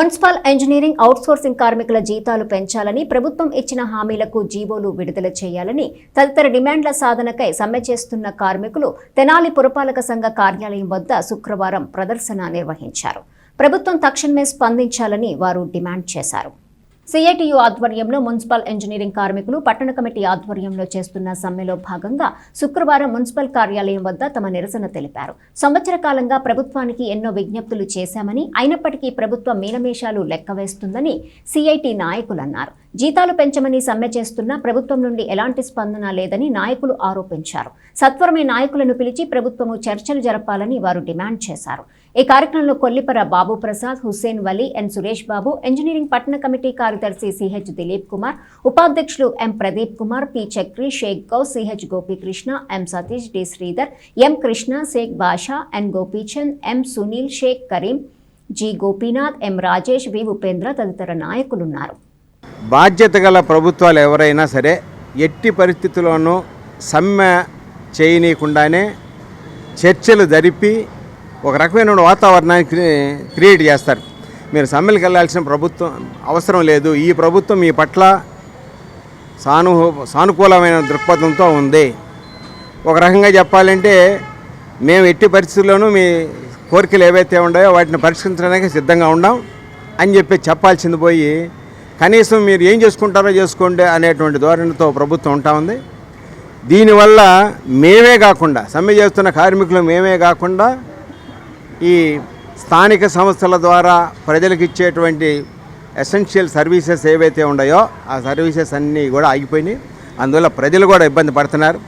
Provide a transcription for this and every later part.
Municipal engineering outsourcing కార్మికుల జీతాలు పెంచాలని ప్రభుత్వం ఇచ్చిన హామీలకు జీవోలు విడుదల చేయాలని తదితర డిమాండ్ల సాధనకై సమ్మె చేస్తున్న కార్మికులు తెనాలి పురపాలక సంఘ కార్యాలయం వద్ద శుక్రవారం ప్రదర్శన నిర్వహించారు. ప్రభుత్వం తక్షణమే స్పందించాలని వారు డిమాండ్ చేశారు. సిఐటియు ఆధ్వర్యంలో మున్సిపల్ ఇంజనీరింగ్ కార్మికులు పట్టణ కమిటీ ఆధ్వర్యంలో చేస్తున్న సమ్మెలో భాగంగా శుక్రవారం మున్సిపల్ కార్యాలయం వద్ద తమ నిరసన తెలిపారు. సంవత్సర కాలంగా ప్రభుత్వానికి ఎన్నో విజ్ఞప్తులు చేశామని అయినప్పటికీ ప్రభుత్వం మీనమేషాలు లెక్కవేస్తుందని సిఐటి నాయకులు అన్నారు. జీతాలు పెంచమని సమ్మె చేస్తున్నా ప్రభుత్వం నుండి ఎలాంటి స్పందన లేదని నాయకులు ఆరోపించారు. సత్వరమే నాయకులను పిలిచి ప్రభుత్వము చర్చలు జరపాలని వారు డిమాండ్ చేశారు. ఈ కార్యక్రమంలో కొల్లిపర బాబు ప్రసాద్ హుస్సేన్ వలీ ఎన్ సురేష్ బాబు ఇంజనీరింగ్ పట్టణ కమిటీ కార్యదర్శి సిహెచ్ దిలీప్ కుమార్ ఉపాధ్యక్షులు ఎం ప్రదీప్ కుమార్ పి చక్రి షేక్ గౌ CH Gopikrishna M Satish D Sridhar M Krishna Shaik Basha N Gopichand M Sunil Shaik Karim G Gopinath M Rajesh V Upendra తదితర నాయకులున్నారు. బాధ్యత గల ప్రభుత్వాలు ఎవరైనా సరే ఎట్టి పరిస్థితుల్లోనూ సమ్మె చేయనీయకుండానే చర్చలు జరిపి ఒక రకమైన వాతావరణాన్ని క్రియేట్ చేస్తారు. మీరు సమ్మెలకు వెళ్ళాల్సిన ప్రభుత్వం అవసరం లేదు. ఈ ప్రభుత్వం మీ పట్ల సాను సానుకూలమైన దృక్పథంతో ఉంది. ఒక రకంగా చెప్పాలంటే మేము ఎట్టి పరిస్థితుల్లోనూ మీ కోరికలు ఏవైతే ఉన్నాయో వాటిని పరిష్కరించడానికి సిద్ధంగా ఉన్నాం అని చెప్పి చెప్పాల్సింది పోయి కనీసం మీరు ఏం చేసుకుంటారో చేసుకోండి అనేటువంటి ధోరణితో ప్రభుత్వం ఉంటా ఉంది. దీనివల్ల మేమే కాకుండా సమ్మె చేస్తున్న కార్మికులు మేమే కాకుండా ఈ స్థానిక సంస్థల ద్వారా ప్రజలకు ఇచ్చేటువంటి ఎసెన్షియల్ సర్వీసెస్ ఏవైతే ఉన్నాయో ఆ సర్వీసెస్ అన్నీ కూడా ఆగిపోయినాయి. అందువల్ల ప్రజలు కూడా ఇబ్బంది పడుతున్నారు.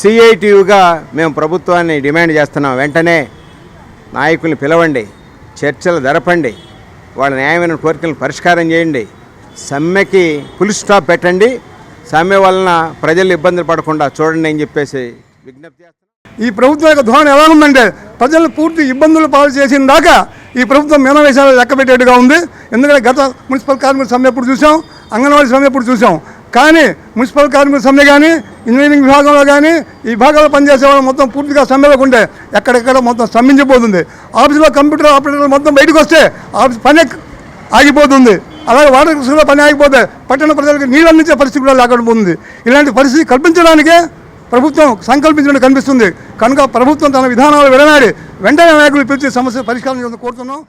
సిఐటియుగా మేము ప్రభుత్వాన్ని డిమాండ్ చేస్తున్నాం. వెంటనే నాయకుల్ని పిలవండి చర్చలు జరపండి వాళ్ళ న్యాయమైన కోరికలను పరిష్కారం చేయండి. సమ్మెకి ఫుల్ స్టాప్ పెట్టండి. సమ్మె వలన ప్రజలు ఇబ్బందులు పడకుండా చూడండి అని చెప్పేసి విజ్ఞప్తి ఈ ప్రభుత్వం యొక్క ధోరణి ఎలా ఉందంటే ప్రజలు పూర్తి ఇబ్బందులు పాలు చేసిన దాకా ఈ ప్రభుత్వం మీనవేశాలు లెక్క పెట్టేట్టుగా ఉంది. ఎందుకంటే గత మున్సిపల్ కార్మికుల సమ్మె ఎప్పుడు చూసాం అంగన్వాడీ సమ్మె ఎప్పుడు చూసాం. కానీ మున్సిపల్ కార్మికుల సమ్మె కానీ ఇంజనీరింగ్ విభాగంలో కానీ ఈ విభాగంలో పనిచేసే వాళ్ళు మొత్తం పూర్తిగా సమ్మెలకు ఉంటే ఎక్కడెక్కడ మొత్తం స్తంభించిపోతుంది. ఆఫీసులో కంప్యూటర్ ఆపరేటర్లు మొత్తం బయటకు వస్తే ఆఫీస్ పని ఆగిపోతుంది. అలాగే వాటర్ కృషిలో పని ఆగిపోతే పట్టణ ప్రజలకు నీళ్ళు అందించే పరిస్థితి కూడా లేకుండా పోతుంది. ఇలాంటి పరిస్థితి కల్పించడానికే ప్రభుత్వం సంకల్పించినట్టు కనిపిస్తుంది. కనుక ప్రభుత్వం తన విధానాలు విడనాడి వెంటనే నాయకులు పిలిచి సమస్య పరిష్కారం కోరుతున్నాం.